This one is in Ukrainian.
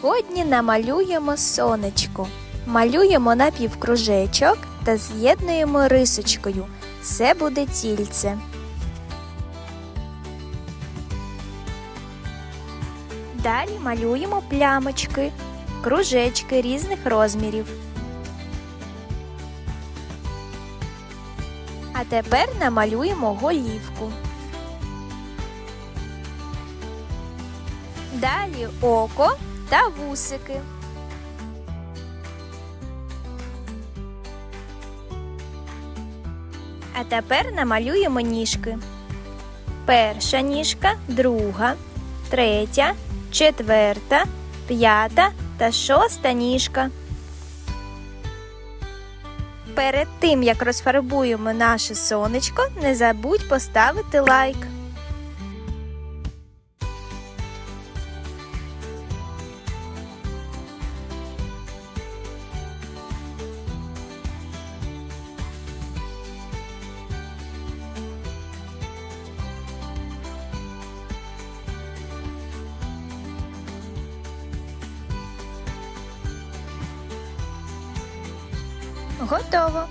Сьогодні намалюємо сонечко. Малюємо напівкружечок та з'єднуємо рисочкою. Це буде тільце. Далі малюємо плямочки, кружечки різних розмірів. А тепер намалюємо голівку. Далі око та вусики. А тепер намалюємо ніжки. Перша ніжка, друга, третя, четверта, п'ята та шоста ніжка. Перед тим як розфарбуємо наше сонечко, не забудь поставити лайк. Готово.